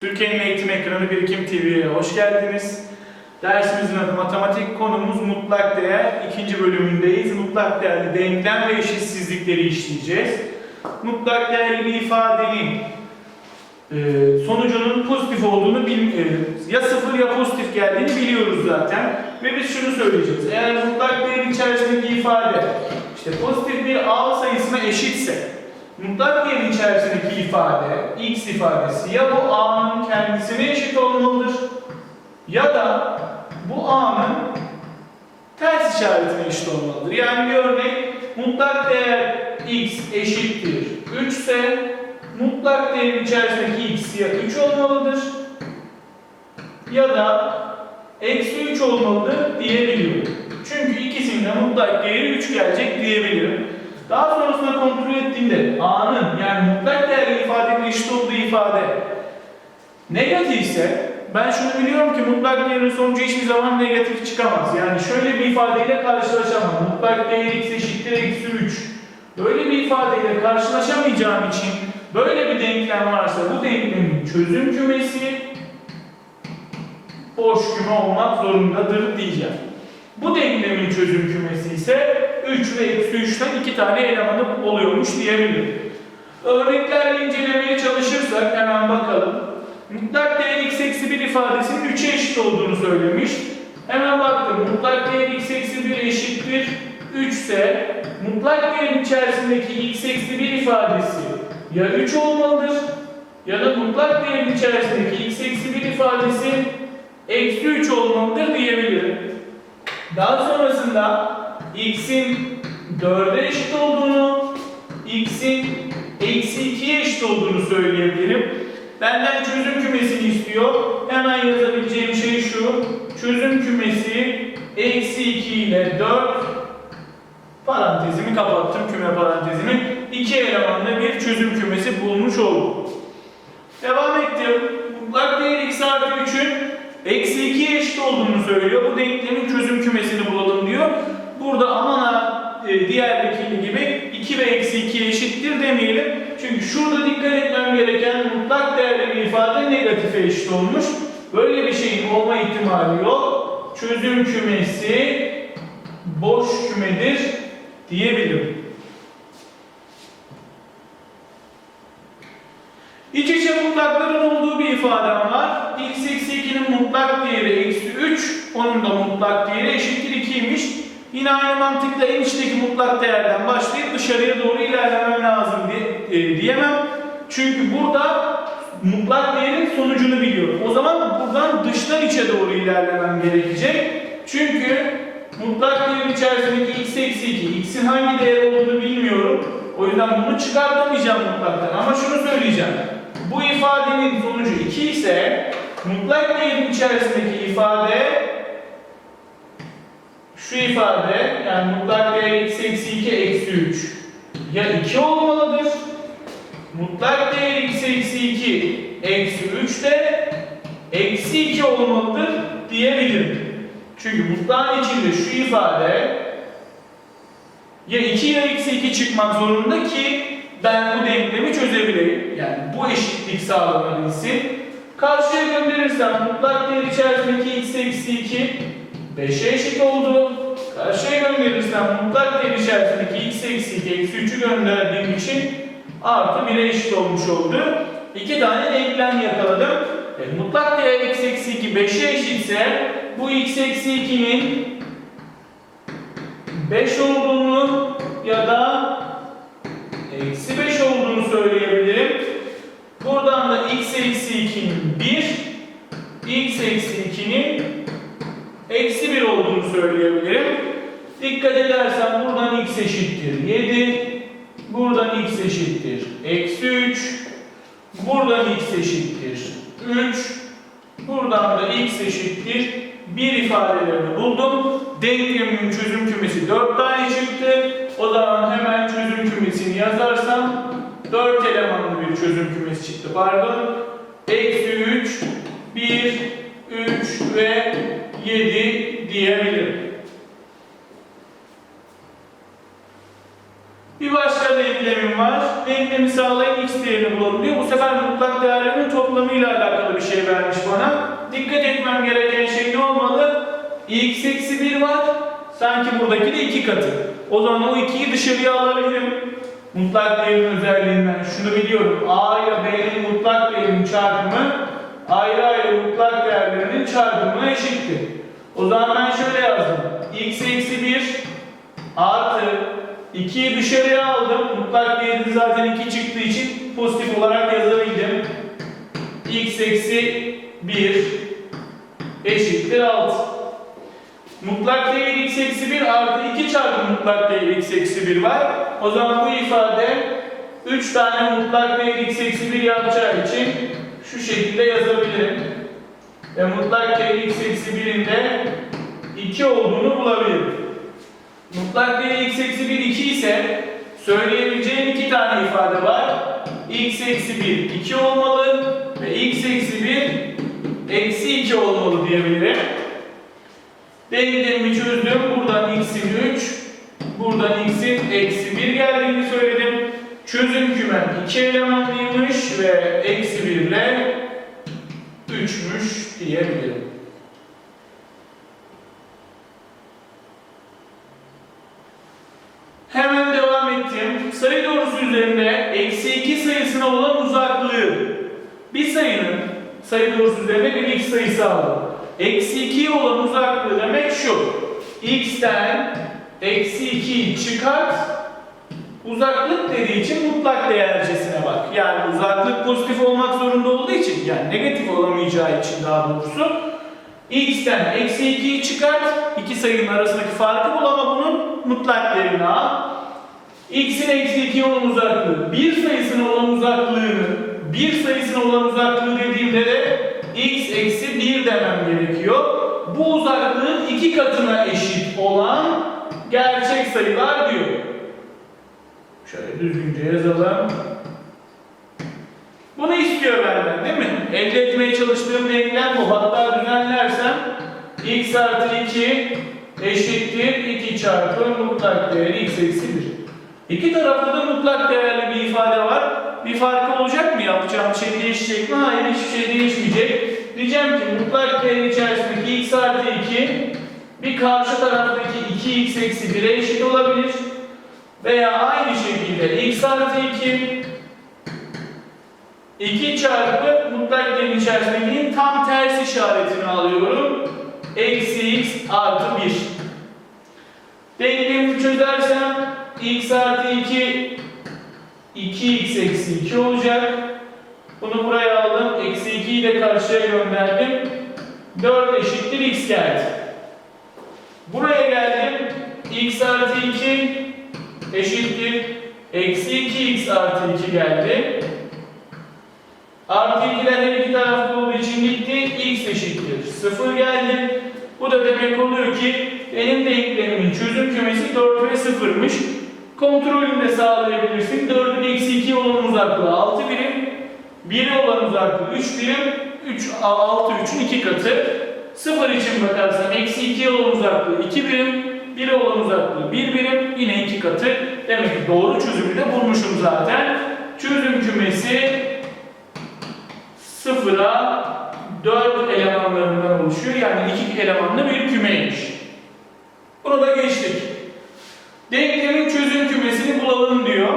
Türkiye'nin eğitim ekranı Birikim TV'ye hoş geldiniz. Dersimizin adı matematik, konumuz mutlak değer. İkinci bölümündeyiz. Mutlak değerli denklem ve eşitsizlikleri işleyeceğiz. Mutlak değerli bir ifadenin e, sonucunun pozitif olduğunu bil, e, ya sıfır ya pozitif geldiğini biliyoruz zaten. Ve biz şunu söyleyeceğiz. Eğer mutlak değerin içerisindeki ifade işte pozitif bir A sayısına eşitse mutlak değerin içerisindeki ifade x ifadesi ya bu A'nın kendisine eşit olmalıdır ya da bu A'nın ters işaretine eşit olmalıdır. Yani bir örnek mutlak değer x eşittir 3 ise mutlak değerin içerisindeki x ya 3 olmalıdır ya da eksi 3 olmalıdır diyebiliyorum. Çünkü ikisinde mutlak değeri 3 gelecek diyebilirim. Daha ettiğimde A'nın yani mutlak değerli ifadenin eşit olduğu ifade negatifse ben şunu biliyorum ki mutlak değerin sonucu hiçbir zaman negatif çıkamaz. Yani şöyle bir ifadeyle karşılaşamam. Mutlak değer x eşittir eksi 3. Böyle bir ifadeyle karşılaşamayacağım için böyle bir denklem varsa bu denklemin çözüm kümesi boş küme olmak zorundadır diyeceğim. Bu denklemin çözüm kümesi ise 3 ve eksi 3'ten 2 tane elemanı oluyormuş diyebilirim. Örneklerle incelemeye çalışırsak hemen bakalım. Mutlak değer x eksi 1 ifadesinin 3'e eşit olduğunu söylemiş. Hemen baktım. Mutlak değer x eksi 1 eşittir 3 ise mutlak değerin içerisindeki x eksi 1 ifadesi ya 3 olmalıdır ya da mutlak değerin içerisindeki x eksi 1 ifadesi eksi 3 olmalıdır diyebilirim. Daha sonrasında x'in 4'e eşit olduğunu, x'in eksi 2'ye eşit olduğunu söyleyebilirim. Benden çözüm kümesini istiyor. Hemen yazabileceğim şey şu. Çözüm kümesi eksi 2 ile 4 parantezimi kapattım küme parantezimi. İki elemanlı bir çözüm kümesi bulmuş oldum. Devam ettim. Mutlak değer x artı 3'ün eksi 2'ye eşit olduğunu söylüyor. Bu denklemin çözüm kümesini bulalım diyor. Burada aman ha e, diğerdeki gibi 2 ve eksi 2'ye eşittir demeyelim. Çünkü şurada dikkat etmem gereken mutlak değerli bir ifade negatife eşit olmuş. Böyle bir şeyin olma ihtimali yok. Çözüm kümesi boş kümedir diyebilirim. İç içe mutlakların olduğu bir ifadem var. x eksi 2'nin mutlak değeri eksi 3, onun da mutlak değeri eşittir 2'ymiş. Yine aynı mantıkla en içteki mutlak değerden başlayıp dışarıya doğru ilerlemem lazım diye, e, diyemem. Çünkü burada mutlak değerin sonucunu biliyorum. O zaman buradan dıştan içe doğru ilerlemem gerekecek. Çünkü mutlak değerin içerisindeki x eksi 2, x'in hangi değer olduğunu bilmiyorum. O yüzden bunu çıkartamayacağım mutlaktan. Ama şunu söyleyeceğim. Bu ifadenin sonucu 2 ise mutlak değerin içerisindeki ifade şu ifade yani mutlak değer x eksi 2 eksi 3 ya 2 olmalıdır. Mutlak değer x eksi 2 eksi 3 de eksi 2 olmalıdır diyebilirim. Çünkü mutlağın içinde şu ifade ya 2 ya eksi 2 çıkmak zorunda ki ben bu denklemi çözebileyim. Yani bu eşitlik sağlanabilsin. Karşıya gönderirsem mutlak değer içerisindeki x eksi 2 5'e eşit oldu. Karşıya gönderirsem mutlak değer içerisindeki x eksi 2 eksi 3'ü gönderdiğim için artı 1'e eşit olmuş oldu. İki tane denklem yakaladım. E, mutlak değer x eksi 2 5'e eşitse bu x eksi 2'nin 5 olduğunu ya da eksi 5 olduğunu söyleyebilirim. Buradan da x eksi 2'nin 1, x eksi 2'nin eksi 1 olduğunu söyleyebilirim. Dikkat edersen buradan x eşittir 7, buradan x eşittir eksi 3, buradan x eşittir 3, buradan da x eşittir 1 ifadelerini buldum. Denklemimin çözüm kümesi 4 tane çıktı. O zaman hemen çözüm kümesini yazarsam 4 elemanlı bir çözüm kümesi çıktı pardon. Eksi 3, 1, 3 ve 7 diyebilirim. Bir başka denklemim var. Denklemi sağlayın x değerini bulalım diyor. Bu sefer mutlak değerlerin toplamıyla alakalı çözmem gereken şey ne olmalı? x eksi 1 var. Sanki buradaki de 2 katı. O zaman o 2'yi dışarıya alabilirim. Mutlak değerin özelliğinden şunu biliyorum. A ile B'nin mutlak değerinin çarpımı ayrı ayrı mutlak değerlerinin çarpımına eşittir. O zaman ben şöyle yazdım. x eksi 1 artı 2'yi dışarıya aldım. Mutlak değeri zaten 2 çıktığı için pozitif olarak yazabildim. x eksi 1 eşittir 6. Mutlak değer x eksi 1 artı 2 çarpı mutlak değer x eksi 1 var. O zaman bu ifade 3 tane mutlak değer x eksi 1 yapacağı için şu şekilde yazabilirim. Ve mutlak değer x eksi 1'in de 2 olduğunu bulabilirim. Mutlak değer x eksi 1 2 ise söyleyebileceğim iki tane ifade var. x eksi 1 2 olmalı ve x eksi 1 eksi 2 olmalı diyebilirim. Denklemimi çözdüm. Buradan x'in 3, buradan x'in eksi 1 geldiğini söyledim. Çözüm kümem 2 elemanlıymış ve eksi 1 ile 3'müş diyebilirim. Hemen ettim. Sayı doğrusu üzerinde eksi 2 sayısına olan uzaklığı. Bir sayının sayı doğrusu üzerinde bir x sayısı aldım. Eksi 2'ye olan uzaklığı demek şu. x'ten eksi 2'yi çıkart. Uzaklık dediği için mutlak değercesine bak. Yani uzaklık pozitif olmak zorunda olduğu için yani negatif olamayacağı için daha doğrusu x'ten eksi 2'yi çıkart. iki sayının arasındaki farkı bul ama bunun mutlak değerini al. X'in eksi 2'ye olan uzaklığı, bir sayısına olan uzaklığını, bir sayısına olan uzaklığı dediğimde de x eksi 1 demem gerekiyor. Bu uzaklığın iki katına eşit olan gerçek sayılar diyor. Şöyle düzgünce yazalım. Bunu istiyor benden değil mi? Elde etmeye çalıştığım denklem bu. Hatta düzenlersem x artı 2 eşittir 2 çarpı mutlak değeri x eksi 1. İki tarafta da mutlak değerli bir ifade var. Bir farkı olacak mı? Yapacağım şey değişecek mi? Hayır hiçbir şey değişmeyecek. Diyeceğim ki mutlak değer içerisindeki x artı 2 bir karşı taraftaki 2x eksi 1'e eşit olabilir. Veya aynı şekilde x artı 2 2 çarpı mutlak değerin içerisindeki tam ters işaretini alıyorum. Eksi x artı 1. Denklemimi çözersem x artı 2 2x eksi 2 olacak. Bunu buraya aldım. Eksi 2'yi de karşıya gönderdim. 4 eşittir x geldi. Buraya geldim. x artı 2 eşittir. Eksi 2x artı 2 geldi. Artı 2'ler her iki tarafta olduğu için gitti. x eşittir. 0 geldi. Bu da demek oluyor ki benim denklemimin çözüm kümesi 4 ve 0'mış. Kontrolünü de sağlayabilirsin. 4'ün eksi 2 olan uzaklığı 6 birim. 1'e olan uzaklığı 3 birim. 3, 6, 3'ün 2 katı. 0 için bakarsam eksi 2'ye olan uzaklığı 2 birim. 1'e olan uzaklığı 1 birim. Yine 2 katı. Demek ki doğru çözümü de bulmuşum zaten. Çözüm kümesi 0'a 4 elemanlarından oluşuyor. Yani 2 elemanlı bir kümeymiş. Bunu da geçtik. Denklemin çözüm kümesini bulalım diyor.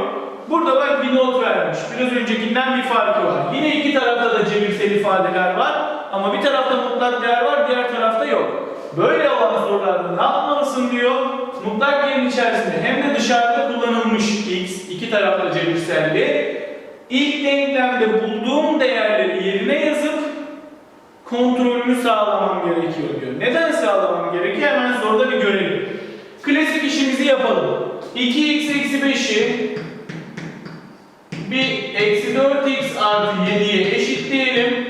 Burada bak bir not vermiş. Biraz öncekinden bir farkı var. Yine iki tarafta da cebirsel ifadeler var. Ama bir tarafta mutlak değer var, diğer tarafta yok. Böyle olan sorularda ne yapmalısın diyor. Mutlak değerin içerisinde hem de dışarıda kullanılmış x, iki tarafta cebirselli. İlk denklemde bulduğum değerleri yerine yazıp kontrolünü sağlamam gerekiyor diyor. Neden sağlamam gerekiyor? Hemen soruda bir görelim. Klasik işimizi yapalım. 2x eksi 5'i bir eksi 4x artı 7'ye eşitleyelim.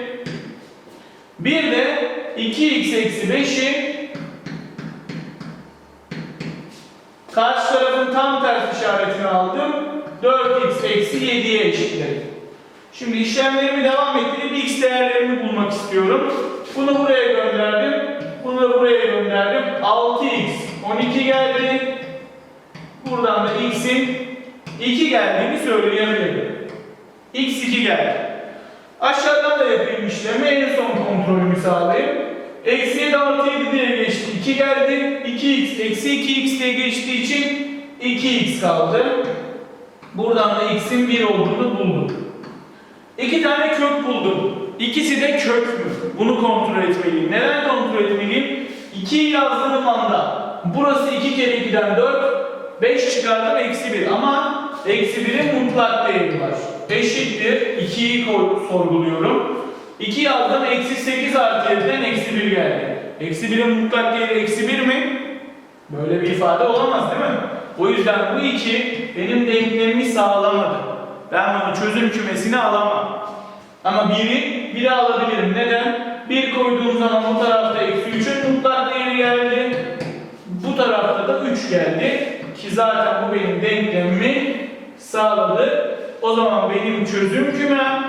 Bir de 2x eksi 5'i karşı tarafın tam ters işaretini aldım. 4x eksi 7'ye eşitledim. Şimdi işlemlerimi devam ettirip x değerlerini bulmak istiyorum. Bunu buraya gönderdim. Bunu da buraya gönderdim. 6x 12 geldi. Buradan da x'in 2 geldiğini söyleyebilirim. x 2 geldi. Aşağıdan da yapayım işlemi. En son kontrolümü sağlayayım. Eksi 7 artı 7 diye geçti. 2 geldi. 2x eksi 2x diye geçtiği için 2x kaldı. Buradan da x'in 1 olduğunu buldum. İki tane kök buldum. İkisi de kök mü? Bunu kontrol etmeliyim. Neden kontrol etmeliyim? 2'yi yazdığım anda burası 2 kere 2'den 4, 5 çıkardım eksi 1 ama eksi 1'in mutlak değeri var. Eşittir 2'yi koy- sorguluyorum. 2 yazdım eksi 8 artı 7'den eksi 1 geldi. Eksi 1'in mutlak değeri eksi 1 mi? Böyle bir ifade olamaz değil mi? O yüzden bu 2 benim denklemimi sağlamadı. Ben bunu çözüm kümesine alamam. Ama 1'i 1'e alabilirim. Neden? 1 koyduğum zaman o tarafta eksi 3'ün mutlak değeri geldi. Tarafta da 3 geldi. Ki zaten bu benim denklemimi sağladı. O zaman benim çözüm kümem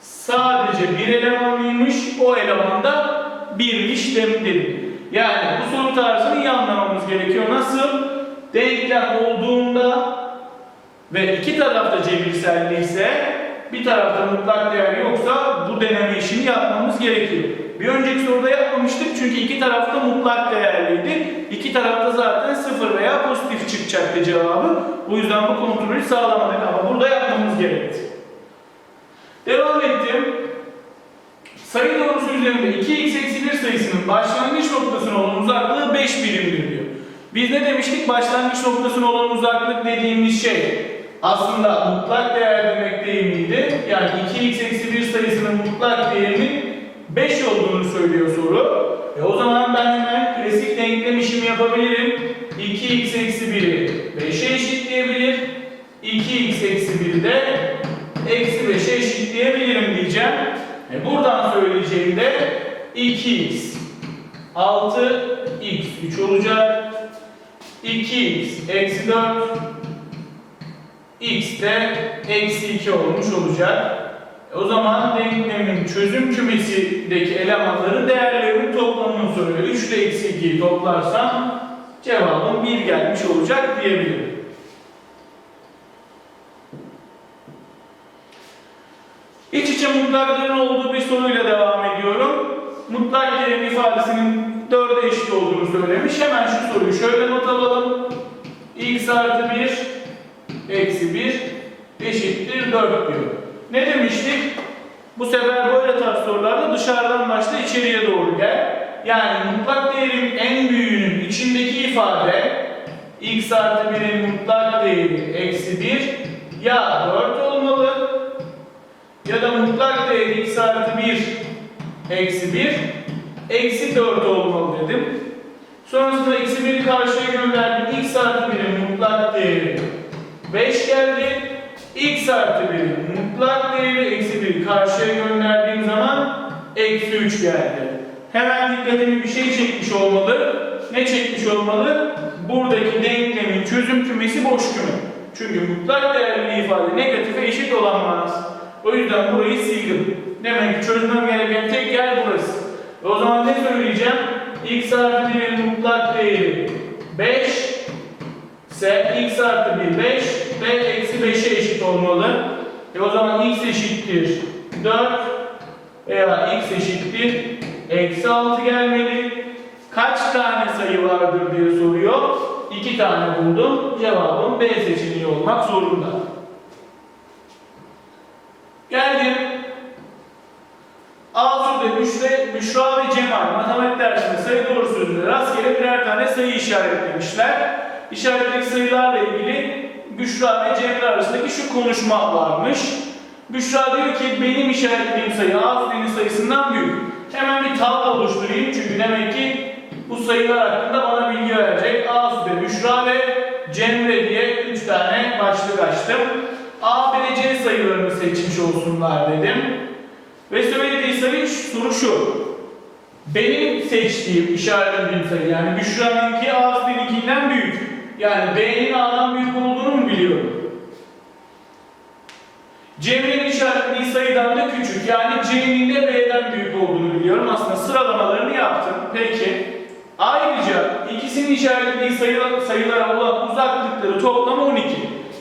sadece bir elemanlıymış. O eleman da birmiş dedim. Yani bu soru tarzını iyi anlamamız gerekiyor. Nasıl? Denklem olduğunda ve iki tarafta cebirselliyse bir tarafta mutlak değer yoksa bu deneme işini yapmamız gerekiyor. Bir önceki soruda yapmamıştık çünkü iki tarafta mutlak değerliydi. İki tarafta zaten sıfır veya pozitif çıkacaktı cevabı. O yüzden bu kontrolü sağlamadık ama burada yapmamız gerekti. Devam ettim. Sayı doğrusu üzerinde 2x eksi 1 sayısının başlangıç noktasına olan uzaklığı 5 birimdir diyor. Biz ne demiştik? Başlangıç noktasına olan uzaklık dediğimiz şey aslında mutlak değer demek değil miydi? Yani 2x eksi 1 sayısının mutlak değerinin 5 olduğunu söylüyor soru. E o zaman ben hemen klasik denklem işimi yapabilirim. 2x eksi 1'i 5'e eşitleyebilir. 2x eksi 1'i de eksi 5'e eşitleyebilirim diyeceğim. E buradan söyleyeceğim de 2x 6x 3 olacak. 2x eksi 4 x de eksi 2 olmuş olacak. E o zaman denklemin çözüm kümesindeki elemanların değerlerinin toplamını soruyor. 3 ile eksi 2'yi toplarsam cevabım 1 gelmiş olacak diyebilirim. İç içe mutlakların olduğu bir soruyla devam ediyorum. Mutlak değerin ifadesinin 4'e eşit olduğunu söylemiş. Hemen şu soruyu şöyle not alalım. x artı 1 eksi 1 eşittir 4 diyor. Ne demiştik? Bu sefer böyle tarz sorularda dışarıdan başla içeriye doğru gel. Yani mutlak değerin en büyüğünün içindeki ifade x artı 1'in mutlak değeri eksi 1 ya 4 olmalı ya da mutlak değeri x artı 1 eksi 1 eksi 4 olmalı dedim. Sonrasında eksi 1'i karşıya gönderdim. x artı 1'in mutlak değeri 5 geldi. x artı 1'in mutlak değeri eksi 1'i karşıya gönderdiğim zaman eksi 3 geldi. Hemen dikkatimi bir şey çekmiş olmalı. Ne çekmiş olmalı? Buradaki denklemin çözüm kümesi boş küme. Çünkü mutlak değerli ifade negatife eşit olamaz. O yüzden burayı sildim. Demek ki çözmem gereken tek yer burası. E o zaman ne söyleyeceğim? x artı 1'in mutlak değeri 5 ise x artı 1 5 ve eksi 5'e eşit olmalı. E o zaman x eşittir 4 veya x eşittir eksi 6 gelmeli. Kaç tane sayı vardır diye soruyor. 2 tane buldum. Cevabım B seçeneği olmak zorunda. Geldim. Asude, Büşre, Büşra ve Cemal matematik dersinde sayı doğru sözünde rastgele birer tane sayı işaretlemişler. İşaretli sayılarla ilgili Büşra ve Cemre arasındaki şu konuşma varmış. Büşra diyor ki benim işaretlediğim sayı Asude'nin sayısından büyük. Hemen bir tablo oluşturayım çünkü demek ki bu sayılar hakkında bana bilgi verecek. Asude, Büşra ve Cemre diye üç tane başlık açtım. A, B, C sayılarını seçmiş olsunlar dedim. Ve söylediği sayı soru şu. Benim seçtiğim, işaretlediğim sayı yani Büşra'nınki Asude'ninkinden büyük. Yani B'nin A'dan büyük olduğunu mu biliyorum? Cem'in işaretlediği sayıdan da küçük. Yani C'nin de B'den büyük olduğunu biliyorum. Aslında sıralamalarını yaptım. Peki. Ayrıca ikisinin işaretlediği sayılar, sayılara olan uzaklıkları toplamı 12.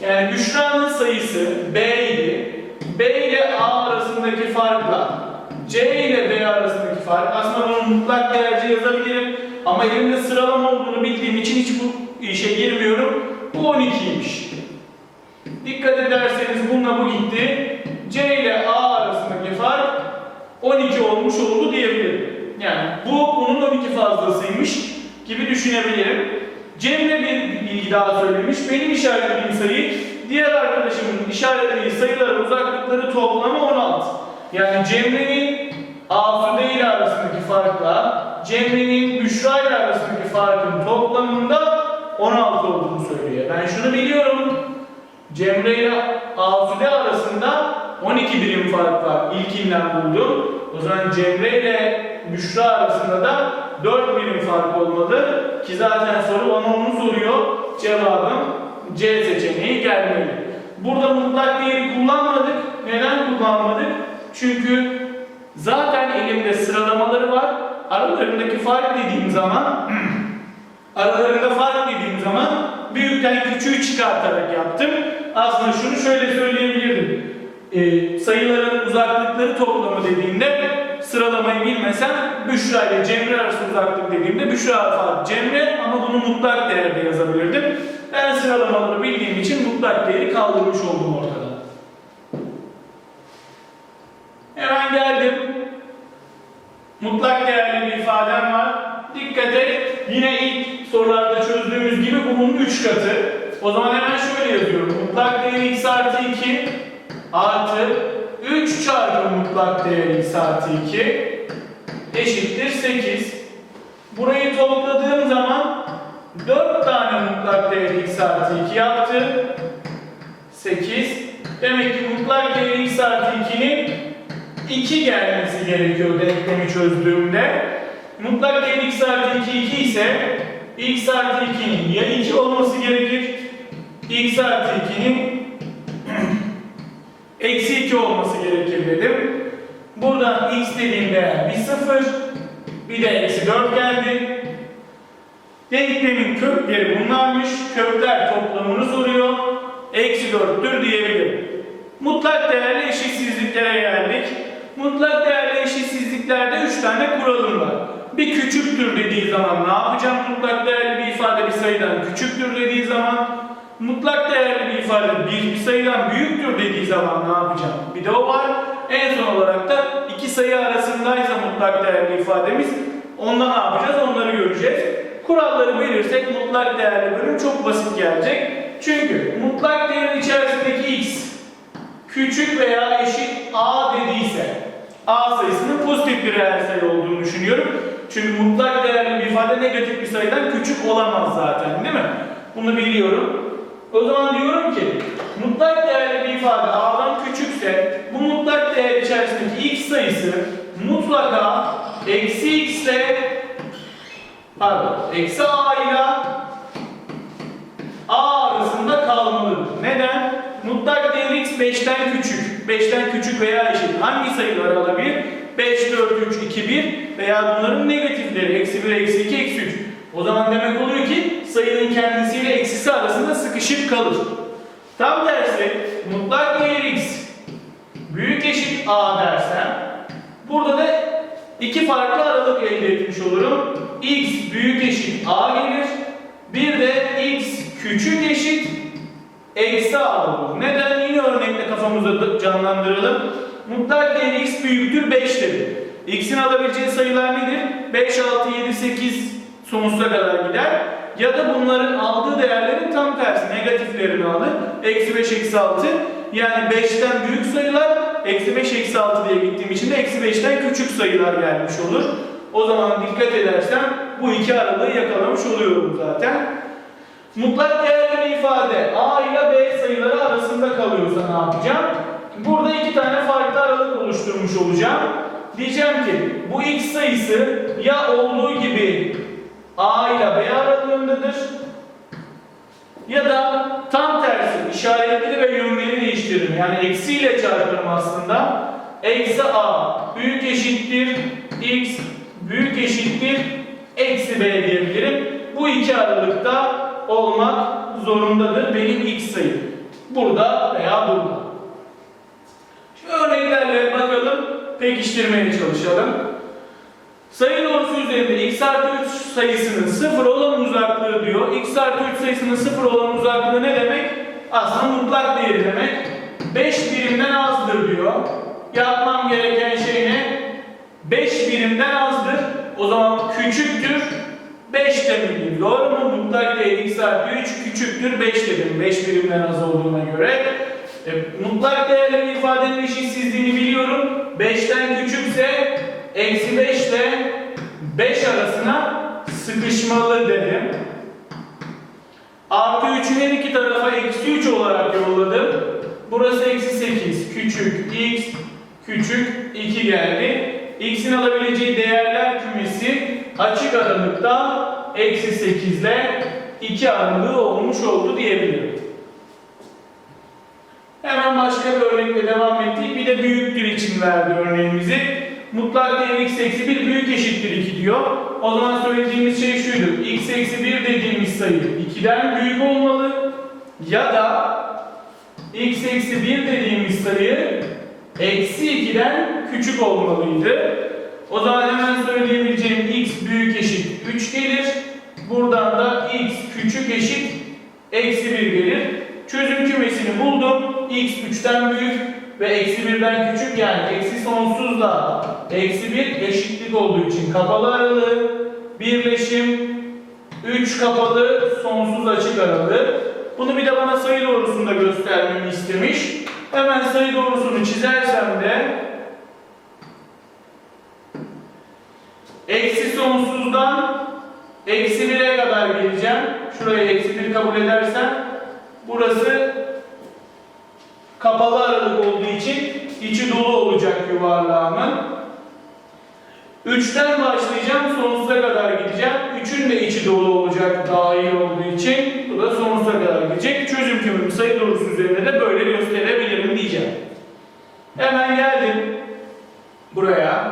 Yani Büşra'nın sayısı B idi. B ile A arasındaki farkla C ile B arasındaki fark aslında mutlak değerci yazabilirim. Ama elimde sıralama olduğunu bildiğim için hiç bu işe girmiyorum. Bu 12'ymiş. Dikkat ederseniz bununla bu gitti. C ile A arasındaki fark 12 olmuş oldu diyebilirim. Yani bu bunun 12 fazlasıymış gibi düşünebilirim. Cemre bir bilgi daha söylemiş. Benim işaretlediğim sayı diğer arkadaşımın işaretlediği sayıların uzaklıkları toplamı 16. Yani Cemre'nin Asude ile arasındaki farkla Cemre'nin Büşra ile arasındaki farkın toplamında 16 olduğunu söylüyor. Ben şunu biliyorum. Cemre ile Asude arasında 12 birim fark var. İlkinden buldum. O zaman Cemre ile Büşra arasında da 4 birim fark olmalı. Ki zaten soru bana onu soruyor. Cevabım C seçeneği gelmeli. Burada mutlak değeri kullanmadık. Neden kullanmadık? Çünkü zaten elimde sıralamaları var. Aralarındaki fark dediğim zaman aralarında fark dediğim zaman büyükten küçüğü çıkartarak yaptım. Aslında şunu şöyle söyleyebilirdim. Ee, sayıların uzaklıkları toplamı dediğimde sıralamayı bilmesem Büşra ile Cemre arası uzaklık dediğimde Büşra fark Cemre ama bunu mutlak değerde yazabilirdim. Ben sıralamaları bildiğim için mutlak değeri kaldırmış oldum ortada. Hemen geldim. Mutlak değerli bir ifadem var. Dikkat et. Yine sorularda çözdüğümüz gibi bunun 3 katı. O zaman hemen şöyle yazıyorum. Mutlak değeri x artı 2 artı 3 çarpı mutlak değeri x artı 2 eşittir 8. Burayı topladığım zaman 4 tane mutlak değeri x artı 2 yaptı. 8. Demek ki mutlak değeri x artı 2'nin 2 gelmesi gerekiyor denklemi çözdüğümde. Mutlak değeri x artı 2 2 ise x artı 2'nin ya 2 olması gerekir x artı 2'nin eksi 2 olması gerekir dedim. Buradan x dediğim değer bir 0 bir de eksi 4 geldi. Denklemin kökleri bunlarmış. Kökler toplamını soruyor. Eksi 4'tür diyebilirim. Mutlak değerli eşitsizliklere geldik. Mutlak değerli eşitsizliklerde 3 tane kuralım var. Bir küçüktür dediği zaman ne yapacağım? Mutlak değerli bir ifade bir sayıdan küçüktür dediği zaman mutlak değerli bir ifade bir, bir sayıdan büyüktür dediği zaman ne yapacağım? Bir de o var. En son olarak da iki sayı arasındaysa mutlak değerli ifademiz onda ne yapacağız? Onları göreceğiz. Kuralları bilirsek mutlak değerli bölüm çok basit gelecek. Çünkü mutlak değerin içerisindeki x küçük veya eşit a dediyse a sayısının pozitif bir reel sayı olduğunu düşünüyorum. Çünkü mutlak değerli bir ifade negatif bir sayıdan küçük olamaz zaten değil mi? Bunu biliyorum. O zaman diyorum ki mutlak değerli bir ifade a'dan küçükse bu mutlak değer içerisindeki x sayısı mutlaka eksi x ile pardon eksi a ile a arasında kalmalıdır. Neden? Mutlak değer x 5'ten küçük. 5'ten küçük veya eşit. Hangi sayılar alabilir? 5, 4, 3, 2, 1 veya bunların negatifleri. Eksi 1, eksi 2, eksi 3. O zaman demek oluyor ki sayının kendisiyle eksisi arasında sıkışık kalır. Tam tersi mutlak değer x büyük eşit a dersem burada da iki farklı aralık elde etmiş olurum. x büyük eşit a gelir. Bir de x küçük eşit eksi a olur. Neden? Yine örnekle kafamızda canlandıralım. Mutlak değer x büyüktür 5 dedi. x'in alabileceği sayılar nedir? 5, 6, 7, 8 sonsuza kadar gider. Ya da bunların aldığı değerlerin tam tersi negatiflerini alır. Eksi 5, eksi 6. Yani 5'ten büyük sayılar eksi 5, eksi 6 diye gittiğim için de eksi 5'ten küçük sayılar gelmiş olur. O zaman dikkat edersem bu iki aralığı yakalamış oluyorum zaten. Mutlak değerli ifade A ile B sayıları arasında kalıyorsa ne yapacağım? Burada iki tane farklı aralık oluşturmuş olacağım. Diyeceğim ki bu x sayısı ya olduğu gibi A ile B aralığındadır ya da tam tersi işaretleri ve yönleri değiştiririm. Yani eksiyle çarparım aslında. Eksi A büyük eşittir x büyük eşittir eksi B diyebilirim. Bu iki aralıkta olmak zorundadır benim x sayım. Burada veya burada. Örneklerle bakalım, pekiştirmeye çalışalım. Sayı doğrusu üzerinde x artı 3 sayısının sıfır olan uzaklığı diyor. x artı 3 sayısının sıfır olan uzaklığı ne demek? Aslında mutlak değeri demek. 5 birimden azdır diyor. Yapmam gereken şey ne? 5 birimden azdır. O zaman küçüktür 5 demeliyim. Doğru mu? Mutlak değeri x artı 3 küçüktür 5 dedim. 5 birimden az olduğuna göre. E, mutlak değerlerin ifadenin eşitsizliğini biliyorum. 5'ten küçükse eksi 5 ile 5 arasına sıkışmalı dedim. Artı 3'ün her iki tarafa eksi 3 olarak yolladım. Burası eksi 8. Küçük x, küçük 2 geldi. X'in alabileceği değerler kümesi açık aralıkta eksi 8 ile 2 aralığı olmuş oldu diyebilirim. Hemen başka bir örnekle devam ettik. Bir de büyüktür için verdi örneğimizi. Mutlak değer x eksi 1 büyük eşittir 2 diyor. O zaman söylediğimiz şey şuydu. x eksi 1 dediğimiz sayı 2'den büyük olmalı. Ya da x eksi 1 dediğimiz sayı eksi 2'den küçük olmalıydı. O zaman hemen söyleyebileceğim x büyük eşit 3 gelir. Buradan da x küçük eşit eksi 1 gelir. Çözüm kümesini buldum. X 3'ten büyük ve eksi 1'den küçük yani eksi sonsuzla eksi 1 eşitlik olduğu için kapalı aralığı birleşim 3 kapalı sonsuz açık aralığı. Bunu bir de bana sayı doğrusunda göstermemi istemiş. Hemen sayı doğrusunu çizersem de eksi sonsuzdan eksi 1'e kadar geleceğim. Şurayı eksi 1 kabul edersem burası kapalı aralık olduğu için içi dolu olacak yuvarlağımın. 3'ten başlayacağım, sonsuza kadar gideceğim. 3'ün de içi dolu olacak dahil olduğu için. Bu da sonsuza kadar gidecek. Çözüm kümemi sayı doğrusu üzerine de böyle gösterebilirim diyeceğim. Hemen geldim buraya.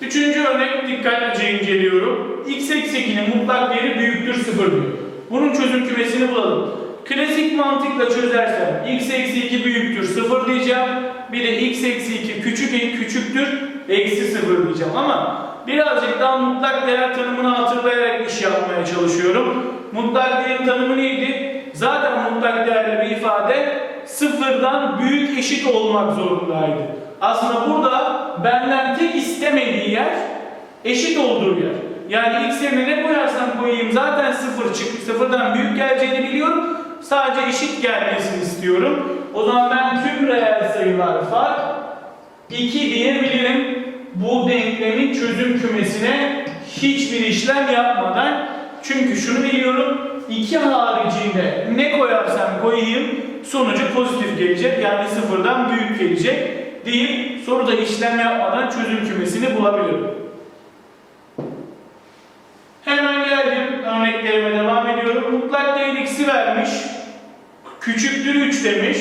Üçüncü örnek dikkatlice inceliyorum. x eksi 2'nin mutlak değeri büyüktür 0 diyor. Bunun çözüm kümesini bulalım. Klasik mantıkla çözersem x eksi 2 büyüktür 0 diyeceğim. Bir de x eksi 2 küçük küçüktür eksi 0 diyeceğim ama birazcık daha mutlak değer tanımını hatırlayarak iş yapmaya çalışıyorum. Mutlak değerin tanımı neydi? Zaten mutlak değerli bir ifade sıfırdan büyük eşit olmak zorundaydı. Aslında burada benden tek istemediği yer eşit olduğu yer. Yani x yerine ne koyarsam koyayım zaten sıfır çık, sıfırdan büyük geleceğini biliyorum. Sadece eşit gelmesini istiyorum. O zaman ben tüm reel sayılar fark 2 diyebilirim. Bu denklemin çözüm kümesine hiçbir işlem yapmadan. Çünkü şunu biliyorum. 2 haricinde ne koyarsam koyayım sonucu pozitif gelecek. Yani sıfırdan büyük gelecek deyip soruda işlem yapmadan çözüm kümesini bulabilirim. Hemen geldim. Örneklerime devam ediyorum. Mutlak değer x'i vermiş. Küçüktür 3 demiş.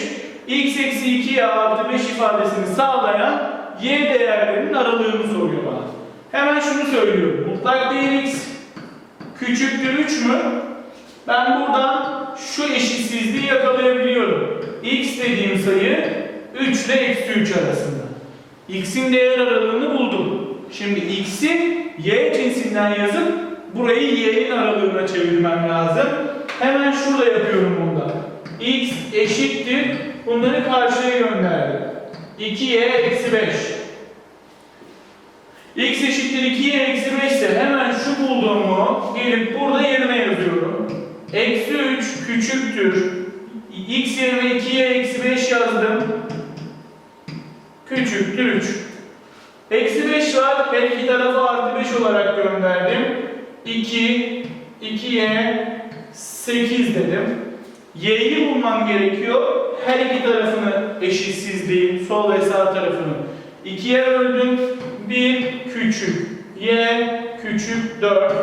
x eksi 2'ye artı 5 ifadesini sağlayan y değerlerinin aralığını soruyor bana. Hemen şunu söylüyorum. Mutlak değer x küçüktür 3 mü? Ben buradan şu eşitsizliği yakalayabiliyorum. x dediğim sayı 3 ile eksi 3 arasında. x'in değer aralığını buldum. Şimdi x'i y cinsinden yazıp burayı y'nin aralığına çevirmem lazım. Hemen şurada yapıyorum bunda. X eşittir. Bunları karşıya gönderdim. 2y eksi 5. x eşittir 2y eksi 5 ise hemen şu bulduğumu gelip burada yerine yazıyorum. Eksi 3 küçüktür. x yerine 2y eksi 5 yazdım. Küçüktür 3. Eksi 5 var. Her iki tarafa artı 5 olarak gönderdim. 2, 2y 8 dedim. Y'yi bulmam gerekiyor. Her iki tarafını eşitsizliğin sol ve sağ tarafını 2'ye böldüm. 1 küçük y küçük 4.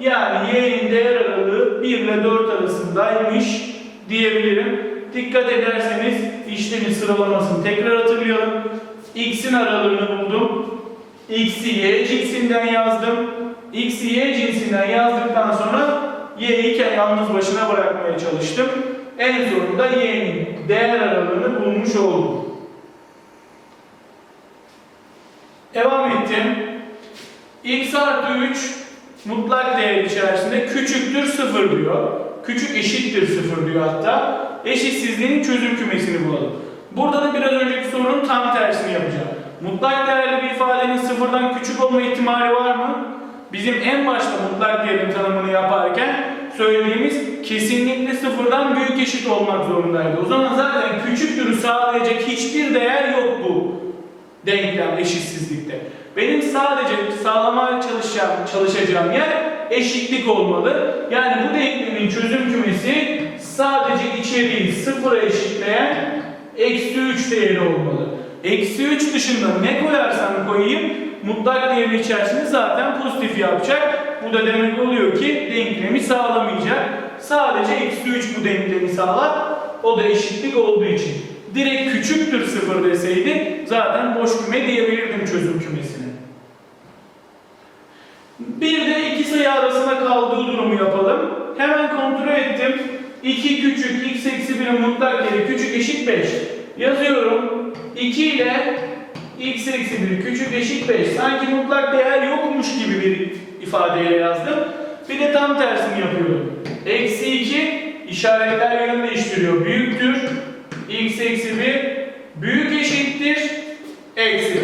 Yani y'nin değer aralığı 1 ile 4 arasındaymış diyebilirim. Dikkat ederseniz işlemin sıralamasını tekrar hatırlayalım. x'in aralığını buldum. x'i y cinsinden yazdım. x'i y cinsinden yazdıktan sonra y'yi yalnız başına bırakmaya çalıştım. En sonunda y'nin değer aralığını bulmuş oldum. Devam ettim. x artı 3 mutlak değer içerisinde küçüktür 0 diyor. Küçük eşittir 0 diyor hatta. Eşitsizliğin çözüm kümesini bulalım. Burada da biraz önceki sorunun tam tersini yapacağım. Mutlak değerli bir ifadenin sıfırdan küçük olma ihtimali var mı? Bizim en başta mutlak değerin tanımını yaparken söylediğimiz kesinlikle sıfırdan büyük eşit olmak zorundaydı. O zaman zaten küçüktürü sağlayacak hiçbir değer yok bu denklem eşitsizlikte. Benim sadece sağlamaya çalışacağım, çalışacağım yer eşitlik olmalı. Yani bu denklemin çözüm kümesi sadece içeriği sıfıra eşitleyen eksi 3 değeri olmalı. Eksi 3 dışında ne koyarsam koyayım mutlak değeri içerisinde zaten pozitif yapacak. Bu da demek oluyor ki denklemi sağlamayacak. Sadece eksi 3 bu denklemi sağlar. O da eşitlik olduğu için. Direkt küçüktür sıfır deseydi zaten boş küme diyebilirdim çözüm kümesine. Bir de iki sayı arasında kaldığı durumu yapalım. Hemen kontrol ettim. 2 küçük x eksi 1'in mutlak değeri küçük eşit 5. Yazıyorum. 2 ile x eksi 1 küçük eşit 5. Sanki mutlak değer yokmuş gibi bir ifadeyle yazdım. Bir de tam tersini yapıyorum. Eksi 2 işaretler yönünü değiştiriyor. Büyüktür. x eksi 1 büyük eşittir. Eksi 5.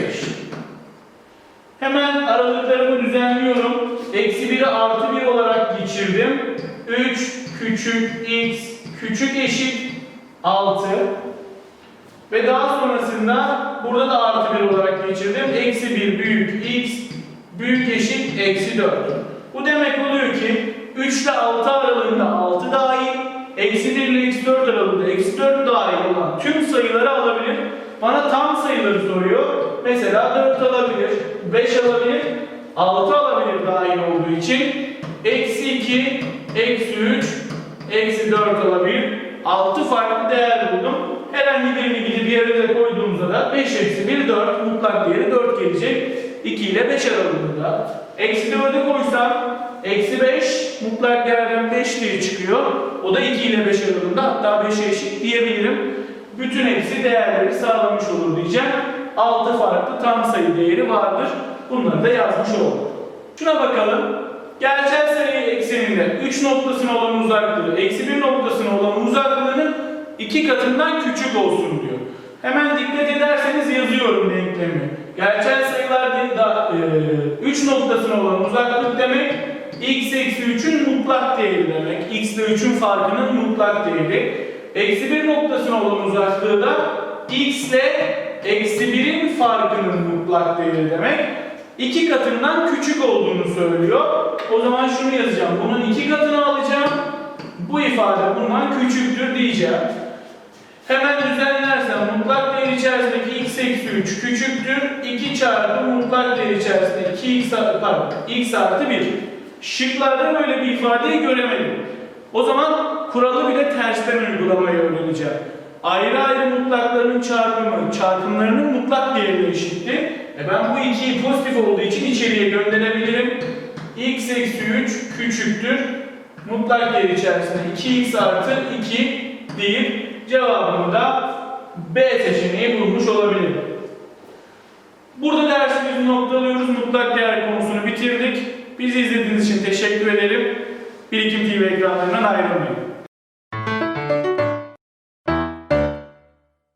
Hemen aralıklarımı düzenliyorum. Eksi 1'i artı 1 olarak geçirdim. 3 küçük x küçük eşit 6. Ve daha sonrasında burada da artı 1 olarak geçirdim. Eksi 1 büyük x büyük eşit eksi 4. Bu demek oluyor ki 3 ile 6 aralığında 6 dahil, eksi 1 ile eksi 4 aralığında eksi 4 dahil olan tüm sayıları alabilir. Bana tam sayıları soruyor. Mesela 4 alabilir, 5 alabilir, 6 alabilir dahil olduğu için. Eksi 2, eksi 3, eksi 4 alabilir. 6 farklı değer buldum. Herhangi birini gidip de koyduğumuzda da 5 eksi 1 4 mutlak değeri 4 gelecek. 2 ile 5 aralığında. Eksi 4'ü koysam eksi 5 mutlak değerden 5 diye çıkıyor. O da 2 ile 5 aralığında hatta 5'e eşit diyebilirim. Bütün hepsi değerleri sağlamış olur diyeceğim. 6 farklı tam sayı değeri vardır. Bunları da yazmış olduk. Şuna bakalım. Gerçel sayı ekseninde 3 noktasına olan uzaklığı, eksi 1 noktasına olan uzaklığının 2 katından küçük olsun diyor. Hemen dikkat ederseniz yazıyorum denklemi. Gerçel sayılar da 3 noktasına olan uzaklık demek x eksi 3'ün mutlak değeri demek. x ile 3'ün farkının mutlak değeri. Eksi 1 noktasına olan uzaklığı da x ile eksi 1'in farkının mutlak değeri demek. İki katından küçük olduğunu söylüyor. O zaman şunu yazacağım. Bunun iki katını alacağım. Bu ifade bundan küçüktür diyeceğim. Hemen düzenlersem mutlak değer içerisindeki x eksi 3 küçüktür. 2 çarpı mutlak değer içerisindeki 2x artı, pardon, x artı 1. Şıklarda böyle bir ifadeyi göremedim. O zaman kuralı bile tersten uygulamayı öğreneceğim. Ayrı ayrı mutlakların çarpımı, çarpımlarının mutlak değerine eşitti. E ben bu ikiyi pozitif olduğu için içeriye gönderebilirim. x eksi 3 küçüktür. Mutlak değer içerisinde 2x artı 2 deyip cevabımı da B seçeneği bulmuş olabilirim. Burada dersimizi noktalıyoruz. Mutlak değer konusunu bitirdik. Bizi izlediğiniz için teşekkür ederim. Birikim TV ekranlarından ayrılmayın.